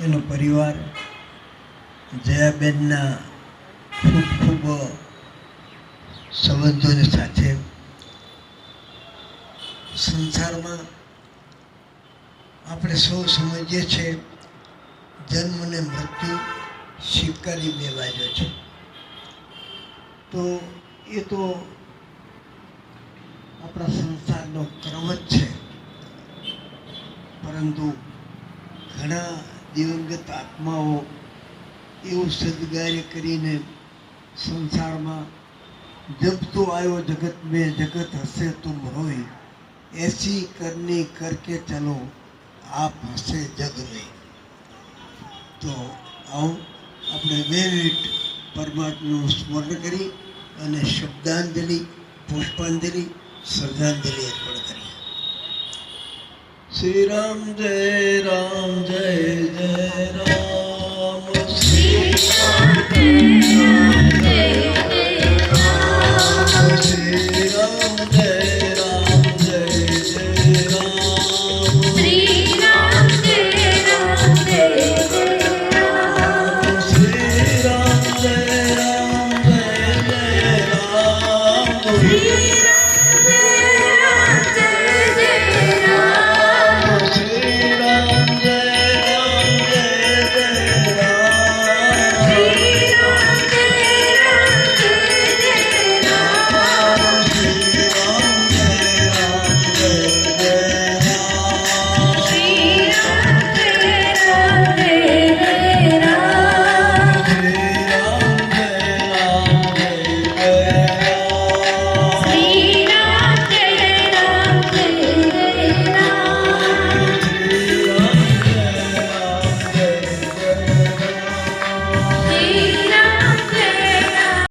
એનો પરિવાર જયાબેનના ખૂબ ખૂબ સંબંધોની સાથે સંસારમાં આપણે સૌ સમજીએ છીએ, જન્મ અને મૃત્યુ સ્વીકારી લેવાયો છે. તો એ તો આપણા સંસારનો ક્રમ જ છે. પરંતુ ઘણા દિવંગત આત્માઓ એવું સદગાર્ય કરીને સંસારમાં જબ આવ્યો જગત મેં, જગત હશે તુમ રોઈ એસી કરની કરકે ચલો, આપ હશે જગ નહીં તો આવું, આપણે બે મિનિટ પરમાત્માનું સ્મરણ કરી અને શબ્દાંજલિ પુષ્પાંજલિ શ્રદ્ધાંજલિ અર્પણ કરી શ્રી રામ જય રામ જય જય Here